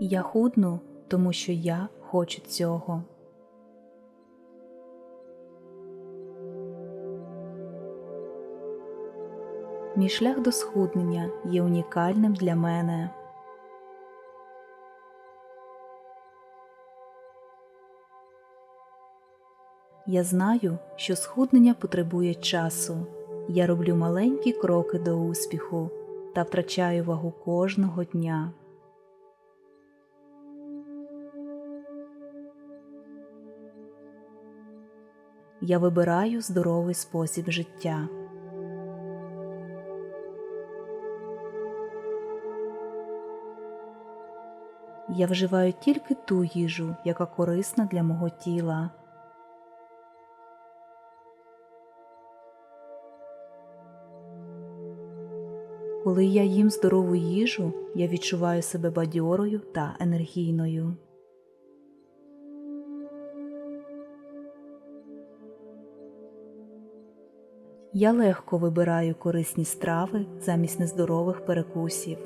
Я худну, тому що я хочу цього. Мій шлях до схуднення є унікальним для мене. Я знаю, що схуднення потребує часу. Я роблю маленькі кроки до успіху та втрачаю вагу кожного дня. Я вибираю здоровий спосіб життя. Я вживаю тільки ту їжу, яка корисна для мого тіла. Коли я їм здорову їжу, я відчуваю себе бадьорою та енергійною. Я легко вибираю корисні страви замість нездорових перекусів.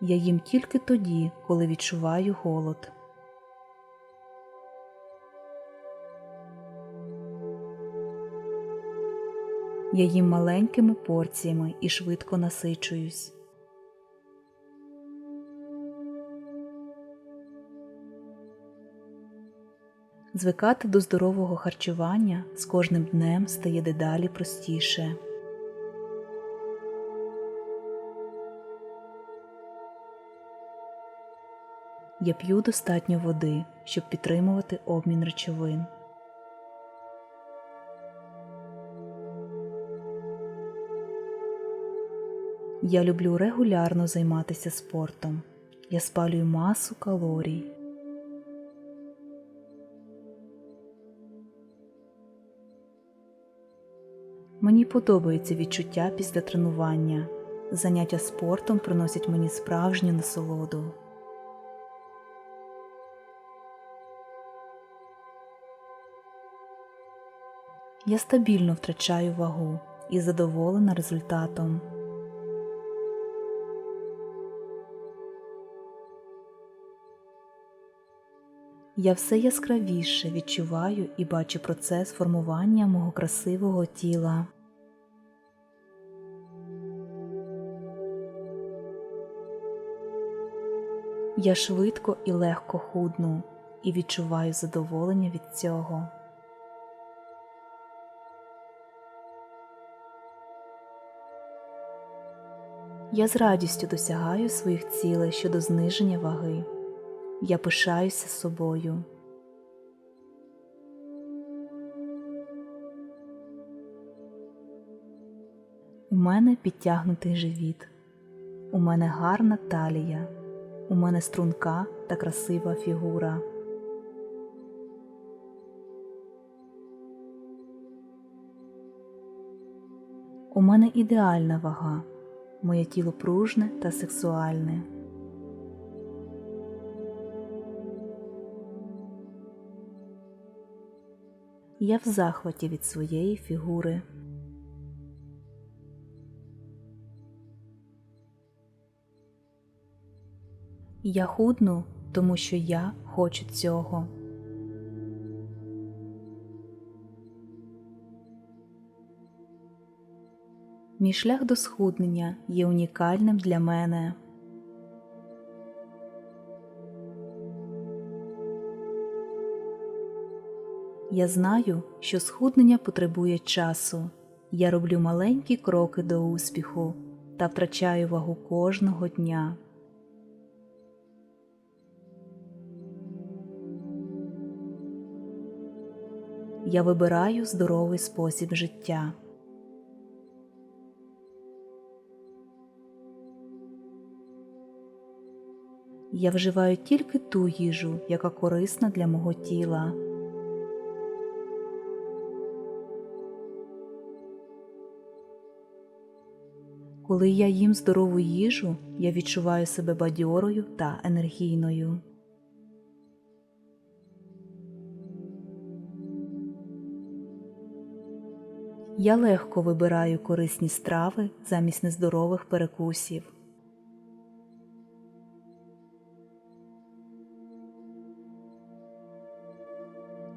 Я їм тільки тоді, коли відчуваю голод. Я їм маленькими порціями і швидко насичуюсь. Звикати до здорового харчування з кожним днем стає дедалі простіше. Я п'ю достатньо води, щоб підтримувати обмін речовин. Я люблю регулярно займатися спортом. Я спалюю масу калорій. Мені подобається відчуття після тренування. Заняття спортом приносять мені справжню насолоду. Я стабільно втрачаю вагу і задоволена результатом. Я все яскравіше відчуваю і бачу процес формування мого красивого тіла. Я швидко і легко худну і відчуваю задоволення від цього. Я з радістю досягаю своїх цілей щодо зниження ваги. Я пишаюся собою. У мене підтягнутий живіт. У мене гарна талія. У мене струнка та красива фігура. У мене ідеальна вага. Моє тіло пружне та сексуальне. Я в захваті від своєї фігури. Я худну, тому що я хочу цього. Мій шлях до схуднення є унікальним для мене. Я знаю, що схуднення потребує часу. Я роблю маленькі кроки до успіху та втрачаю вагу кожного дня. Я вибираю здоровий спосіб життя. Я вживаю тільки ту їжу, яка корисна для мого тіла. Коли я їм здорову їжу, я відчуваю себе бадьорою та енергійною. Я легко вибираю корисні страви замість нездорових перекусів.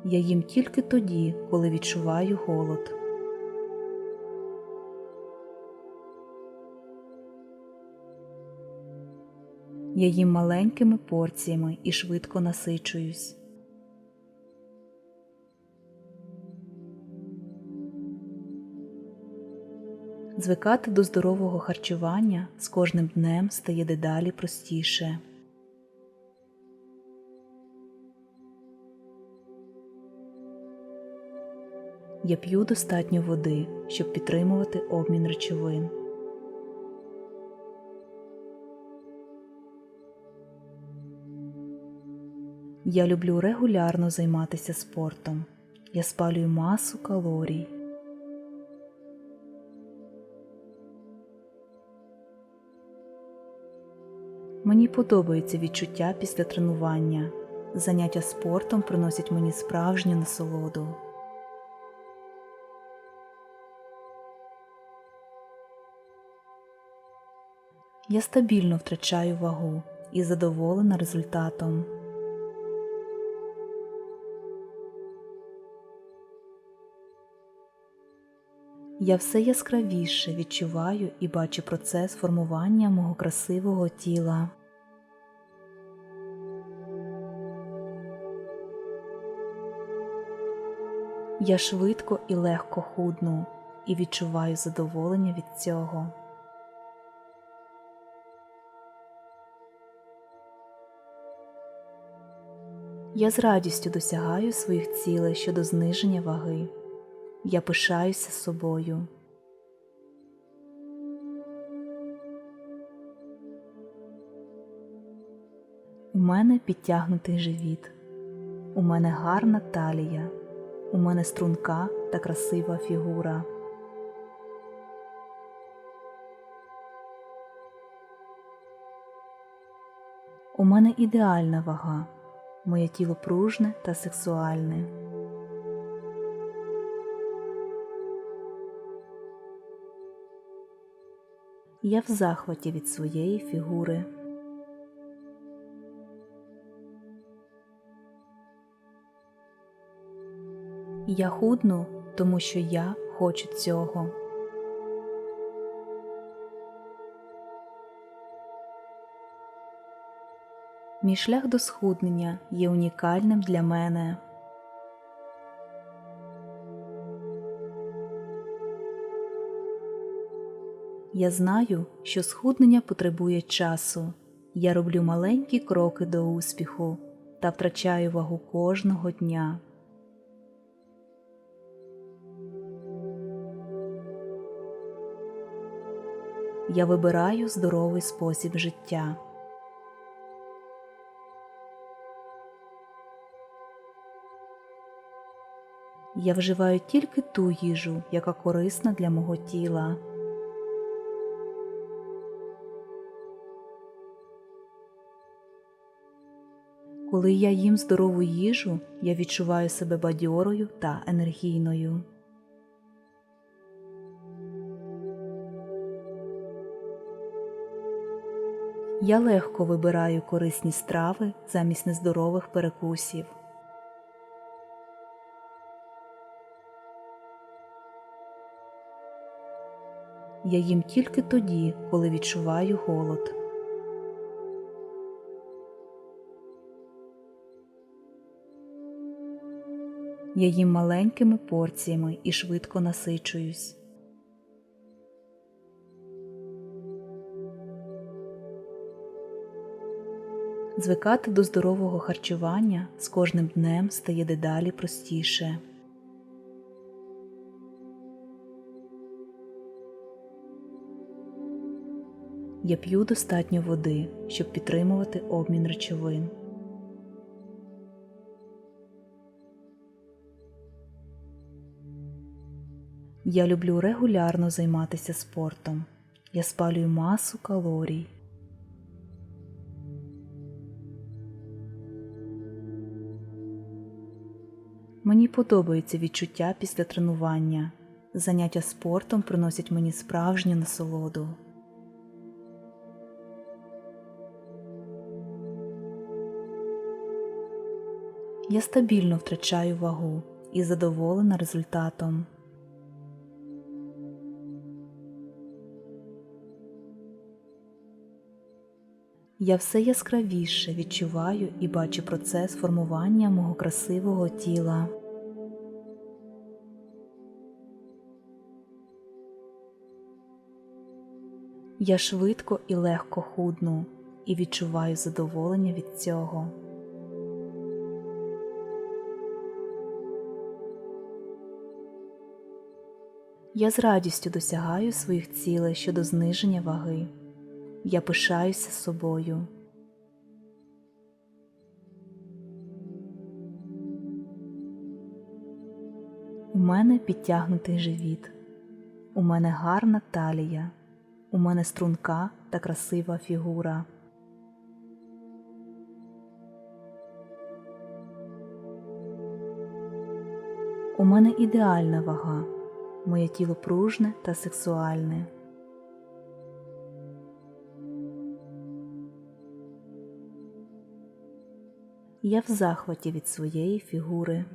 Я їм тільки тоді, коли відчуваю голод. Я їм маленькими порціями і швидко насичуюсь. Звикати до здорового харчування з кожним днем стає дедалі простіше. Я п'ю достатньо води, щоб підтримувати обмін речовин. Я люблю регулярно займатися спортом. Я спалюю масу калорій. Мені подобається відчуття після тренування. Заняття спортом приносять мені справжню насолоду. Я стабільно втрачаю вагу і задоволена результатом. Я все яскравіше відчуваю і бачу процес формування мого красивого тіла. Я швидко і легко худну і відчуваю задоволення від цього. Я з радістю досягаю своїх цілей щодо зниження ваги. Я пишаюся собою. У мене підтягнутий живіт. У мене гарна талія. У мене струнка та красива фігура. У мене ідеальна вага. Моє тіло пружне та сексуальне. Я в захваті від своєї фігури. Я худну, тому що я хочу цього. Мій шлях до схуднення є унікальним для мене. Я знаю, що схуднення потребує часу. Я роблю маленькі кроки до успіху та втрачаю вагу кожного дня. Я вибираю здоровий спосіб життя. Я вживаю тільки ту їжу, яка корисна для мого тіла. Коли я їм здорову їжу, я відчуваю себе бадьорою та енергійною. Я легко вибираю корисні страви замість нездорових перекусів. Я їм тільки тоді, коли відчуваю голод. Я їм маленькими порціями і швидко насичуюсь. Звикати до здорового харчування з кожним днем стає дедалі простіше. Я п'ю достатньо води, щоб підтримувати обмін речовин. Я люблю регулярно займатися спортом. Я спалюю масу калорій. Мені подобається відчуття після тренування. Заняття спортом приносять мені справжню насолоду. Я стабільно втрачаю вагу і задоволена результатом. Я все яскравіше відчуваю і бачу процес формування мого красивого тіла. Я швидко і легко худну і відчуваю задоволення від цього. Я з радістю досягаю своїх цілей щодо зниження ваги. Я пишаюся собою. У мене підтягнутий живіт. У мене гарна талія. У мене струнка та красива фігура. У мене ідеальна вага. Моє тіло пружне та сексуальне. Я в захваті від своєї фігури.